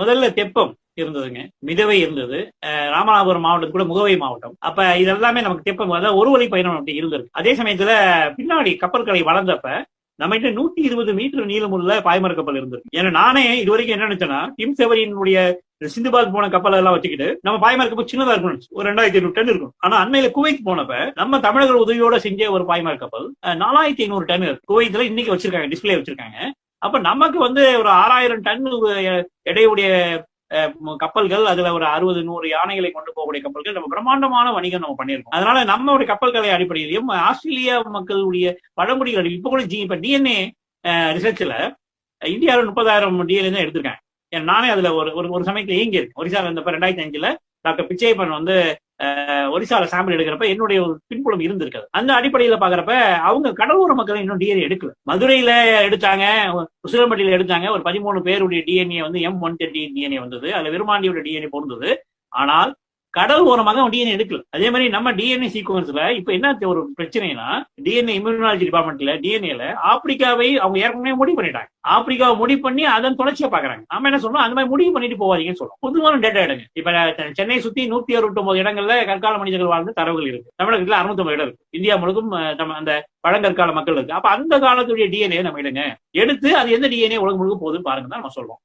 முதல்ல தெப்பம் இருந்ததுங்க மிதவை இருந்தது. ராமநாதபுரம் மாவட்டம் கூட முகவை மாவட்டம். அப்ப இதெல்லாமே நமக்கு தெப்பம் அதாவது ஒரு வழி பயணம் அப்படி இருந்திருக்கு. அதே சமயத்துல பின்னாடி கப்பற்களை வளர்ந்தப்ப நம்ம கிட்ட நூத்தி இருபது மீட்டர் நீளமுள்ள பாய்மர கப்பல் இருந்திருக்கு. ஏன்னா நானே இது வரைக்கும் என்ன நினைச்சேன்னா டிம் செவரியினுடைய சிந்துபாத் போன கப்பல் எல்லாம் வச்சுக்கிட்டு நம்ம பாய்மர கப்பல் சின்னதா இருக்கணும் ஒரு ரெண்டாயிரத்தி ஐநூறு டன் இருக்கும். ஆனா அண்மையில குவைத் போனப்ப நம்ம தமிழர்கள் உதவியோட செஞ்ச ஒரு பாய்மர கப்பல் நாலாயிரத்தி ஐநூறு டன் குவைத்துல இன்னைக்கு வச்சிருக்காங்க டிஸ்பிளே வச்சிருக்காங்க. அப்ப நமக்கு வந்து ஒரு ஆறாயிரம் டன் எடையுடைய கப்பல்கள் அதுல ஒரு அறுபது நூறு யானைகளை கொண்டு போகக்கூடிய கப்பல்கள் நம்ம பிரம்மாண்டமான வணிகம் நம்ம பண்ணியிருக்கோம். அதனால நம்மளுடைய கப்பல்களை அடிப்படையிலையும் ஆஸ்திரேலியா மக்களுடைய பழங்குடிகள் இப்ப கூட ஜி இப்ப டிஎன்ஏ ரிசர்ச்ல இந்தியாவில் முப்பதாயிரம் டிஎன்ஏ தான் எடுத்திருக்காங்க. நானே அதுல ஒரு ஒரு ஒரு சமயத்துல இயங்கியிருக்கேன். ஒரிசா இருந்தப்ப ரெண்டாயிரத்தி அஞ்சுல டாக்டர் பிச்சைப்பன் வந்து ஒரிசால சாம்பிள் எடுக்கிறப்ப என்னுடைய ஒரு பின்புலம் இருந்திருக்காது. அந்த அடிப்படையில பாக்குறப்ப அவங்க கடலோர மக்கள் இன்னும் டிஎன்ஏ எடுக்கல. மதுரையில எடுத்தாங்க உசிலம்பட்டியில எடுத்தாங்க ஒரு பதிமூணு பேருடைய டிஎன்ஏ வந்து எம் ஒன் டென் டிஎன்ஏ வந்தது. அதுல விருமாண்டியோட டிஎன்ஏ பொருந்தது ஆனால் கடல் ஓரமாக அவன் டிஎன்ஏ எடுக்கல. அதே மாதிரி நம்ம டிஎன்ஏ சீக்வன்ஸ்ல இப்ப என்ன ஒரு பிரச்சனைனா டிஎன்ஏ இம்யூனாலஜி டிபார்ட்மெண்ட்ல டிஎன்ஏல ஆப்பிரிக்காவை அவங்க ஏற்கனவே முடிவு பண்ணிட்டாங்க. ஆப்பிரிக்காவை முடிவு பண்ணி அதன் தொடர்ச்சியா பாக்குறாங்க நம்ம என்ன சொல்றோம்? அந்த மாதிரி முடிவு பண்ணிட்டு போவாதீங்கன்னு சொல்றோம். பொதுவான டேட்டா எடுங்க. இப்ப சென்னை சுத்தி நூத்தி அறுபத்தி இடங்கள்ல கற்கால மனிதர்கள் வாழ்ந்த தரவுகள் இருக்கு. தமிழகத்துல அறுநூத்தி இடம் இருக்கு. இந்தியா முழுக்கும் நம்ம அந்த பழங்கற்கால மக்கள் இருக்கு. அப்ப அந்த காலத்துடைய டிஎன்ஏ நம்ம எடுங்க. எடுத்து அது எந்த டிஎன்ஏ உலகம் முழுக்க போகுதுன்னு பாருங்க தான் நம்ம சொல்றோம்.